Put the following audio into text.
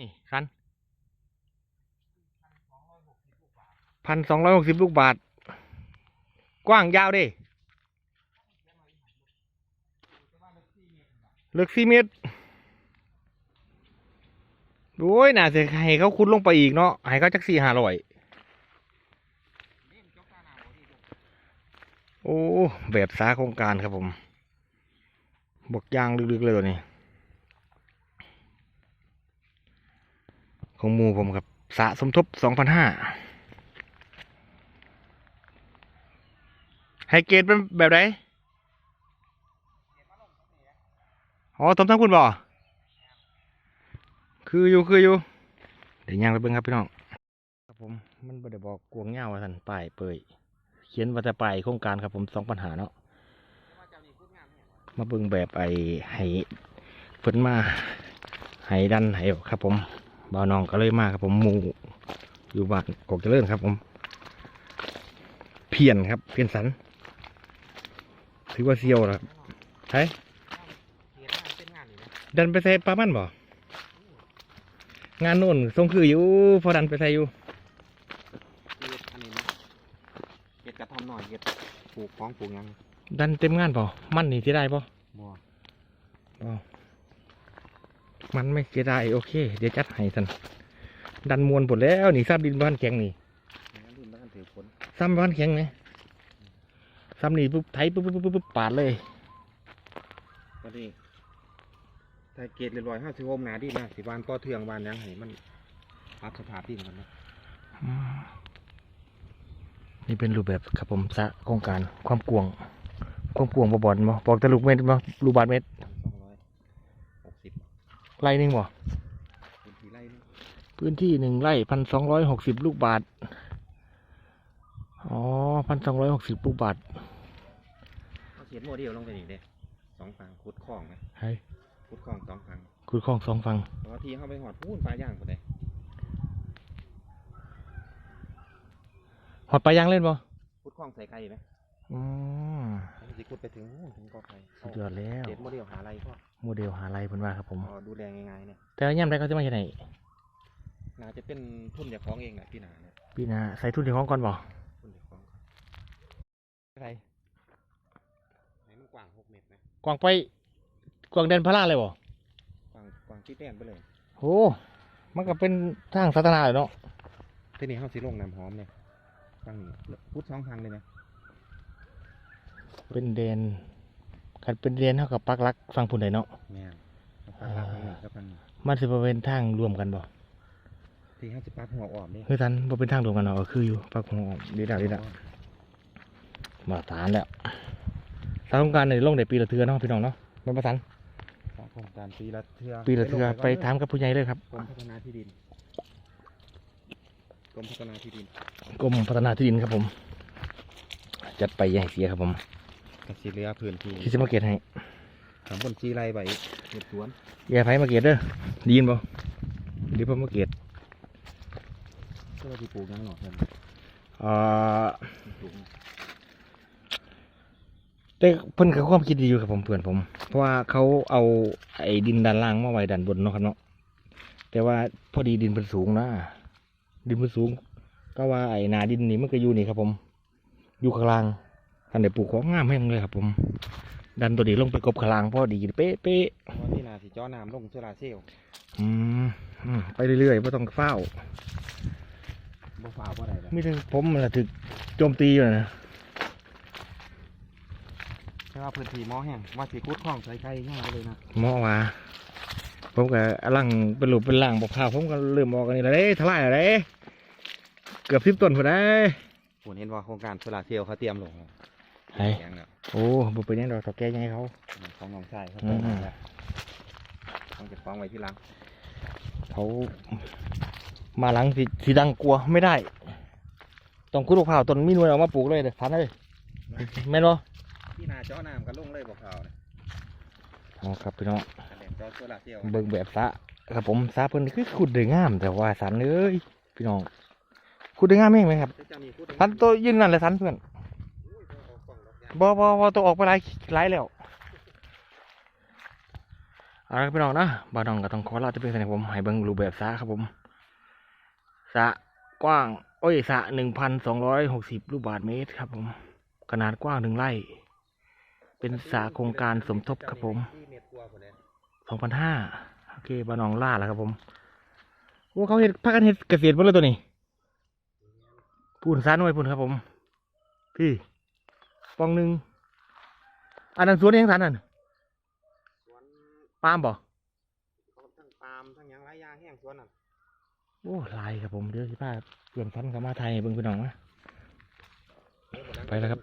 นี่สันพันสองร้อยหกสิบลูกบาท กว้างยาวดิลึกสี่เมตรโอ้ยน่าจะให้เขาขุดลงไปอีกเนาะให้เขาจักสี่ห้าร้อยโอ้ แบบสาโครงการครับผม บกยางลึกๆเลยตัวนี้ ของหมูผมครับสะสมทบสองพันห้าไฮเกรดเป็นแบบไหนอ๋อทำทั้งคุณบ่คืออยู่คืออยู่เดี๋ยวย่างไปเบิ่งครับพี่น้องครับผมมันบ่ได้บอกกวงเงาว่าสันป้ายเปยเขียนว่าจะป้ายโครงการครับผมสองปัญหาเนาะมาเบิ่งแบบไอ้ให้เพิ่นมาให้ดันให้ครับผม บ่าวน้องก็เลยมาครับผมหมูอยู่บ้านกอกเจริญครับ ผม เพียนครับ เพียนสันถือว่าเซียวแล้วครับใช่ดันไปใส่ปลามันบ่งานโน่นทรงคืออยู่พอดันไปใส่อยู่เฮ็ดอันนี้นะเฮ็ดกระท่อมหน่อยเฮ็ดปลูกของปลูกหยังดันเต็มงานบ่มันนี่ที่ได้บ่บ่ มันไม่เสียดายโอเค เดี๋ยวจัดให้ท่านดันมวนหมดแล้วนี่ซ้ำดินบ้านแข็งนี่งั้นรุ่นบ้านถือผลซ้ำบ้านแข็งไงซ้ำนี่ปุ๊บไถปุ๊บปุ๊บปุ๊บปุ๊บปาดเลยก็ดีถ้าเกตเรียบร้อยห้าสิบโฮมหนาดีนะสิบานต่อเทืองบานหยังให้มันปรับสภาพดินกันนะอืมนี่เป็นรูปแบบครับผมสระโครงการความกวางความกวางบ่บอลบ่บอกแต่ลูกเม็ดบ่ลูกบาทเม็ด สองร้อยหกสิบ ไร่หนึงบ่เป็นที่ไร่นี่พื้นที่หนึ่งไร่พันสองร้อยหกสิบลูกบาท อ๋อพันสองร้อยหกสิบลูกบาทเขาเขียนโมเดลลงไปนี่เด้สองฝั่งขุดคลองนะให้ขุดคลองสองฝั่งคุณคลองสองฟังเพราะว่าที่เข้าไปหอดพูนปลาย่างก็ได้หอดปลายางเล่นบ่ขุดคลองใส่ไข่ไหมอืม มันสิขุดไปถึงนู่นถึงกอไผ่สุดยอดแล้วเด็ดโมเดลหาอะไรก็โมเดลหาไรเพิ่นว่าครับผมพอดูแลง่ายๆเนี่ยแต่ว่าย่ำได้เขาจะมาจากไหนน่าจะเป็นทุนจากของเองแหละพี่หนาเนี่ยพี่นาใส่ทุนที่ห้องก่อนบ่ทุนจากของอะไรให้มันกว้างหกเมตรนะกวางไปกวางเดินพระราเลยบ่กว้างกว้างที่แต้นไปเลยโอ้มันก็เป็นทางสาธารณะเลยเนาะที่นี่เขาสิลงน้ำหอมเนี่ยฟังนี่พุทธสองทางเลยนะ เป็นเดนคันเป็นเดนเท่ากับปักหลักฟังพุ่นไดเนาะแม่นฟังรักฟังหนึ่งก็ฟังนี่มันสิบ่เป็นทางรวมกันบ่ที่เขาสิปักหัวออกนี่คือทันบ่เป็นทางรวมกันเนาะก็คืออยู่ปักหัวออกดีแล้วดีแล้วมาตรฐานแล้วสาธารณการในลงได้ปีละเทื่อเนาะพี่น้องเนาะมันประสานสร้างโครงการปีละเทือปีละเทื่อไปถามกับผู้ใหญ่เลยครับกรมพัฒนาที่ดินกรมพัฒนาที่ดินกรมพัฒนาที่ดินครับผม จัดไปอย่าให้เสียครับผม กสิเหลือพื้นที่ที่สิมาเกตให้สามบนจีไรใบเห็ดสวนอย่าไผมาเกตเด้อได้ยินบ่เดี๋ยวผมมาเกตเพื่อที่ปลูกหยังหน่อยเพิ่นอ่าปลูกแต่เพิ่นก็ความคิดดีอยู่ครับผมเพื่อนผม เพราะว่าเขาเอาไอ้ดินด้านล่างมาไว้ด้านบนเนาะครับเนาะแต่ว่าพอดีดินเป็นสูงนะดินเป็นสูง ก็ว่าไอ้หนาดินนี่มันก็อยู่นี่ครับผม อยู่ข้างล่าง อันไหนปลูกของงามแห้งเลยครับ ผม ดันตัวนี้ลงไปกบข้างล่างพอดีเป๊ะเป๊ะเพราะว่าที่นาสิเจ่อน้ำลงโซลาร์เซลล์อืมอืมไปเรื่อยๆไม่ต้องเฝ้าบ่ฟ้าวบ่ได้เลยมีแต่ผมมันละถึกโจมตีอยู่นะใช่ว่าพื้นที่หม้อแห้งว่าสิขุดคลองใส่ไข่ง่ายไปเลยนะหมอว่าผมก็อลังเป็นหลุมเป็นล่างบอกข่าวผมก็เริ่มออกกันนี่แหละเด้ทลายอะไรเกือบสิบต้นพอได้ผมเห็นว่าโครงการโซลาร์เซลล์เขาเตรียมลง แล้วไอ้แข็งแล้วโอ้บุเป็นหยังดอกตอแก่ยังไงเขาของน้องชายเขาอืเตรียมมแล้วต้องเก็บของไว้ที่หลังเขามาหลังสิสีดังกลัวไม่ได้ ต้องกุดข่าวต้นมีหน่วยเอามาปลูกเลยเด็ดทันเลยแม่นบ่ที่นาเจ่อน้ำก็ลงเลยบอกเขาเนี่ยอ๋อครับพี่น้องแสดงเจ่อโซลาร์เซลล์เบิ่งแบบสระครับผมสระเพิ่นคือขุดได้งาม แต่ว่าสันเอ้ยพี่น้องขุดได้งามเองไหมครับเจ้ามีพูดสันตัวยืนนั่นเลยสันเพื่อน บ่บ่บ่ตัวออกไปหลายหลายแล้วเอาละครับพี่น้องนะบ้าดองก็ต้องขอลาจะเป็นสนผมให้เบิ่งรูปแบบสะครับผมสะกว้าง โอ้ยสะหนึ่งพันสองร้อยหกสิบลูกบาทเมตรครับผม ขนาดกว้างหนึ่งไร่ เป็นสะโครงการสมทบครับผมสองพันห้าโอเคบ้าน้องล่าแล้วครับผมโอ้เขาเห็ดพักกันเห็ดเกษตรหมดเลยตัวนี้ปูนซาหน่วยปูนครับผมพี่ ปองหนึ่งอันนั้นสวนเองสันนั่นสวนปาล์มบ่เขาทั้งปาล์มทั้งหยังไรยางแห้งสวนน่ะโอ้ลายครับผมเดี๋ยวสิพาเพื่อนฟันกับมาไทยให้เบิ่งพี่น้องนะเดี๋ยววันนั้นไปแล้วครับ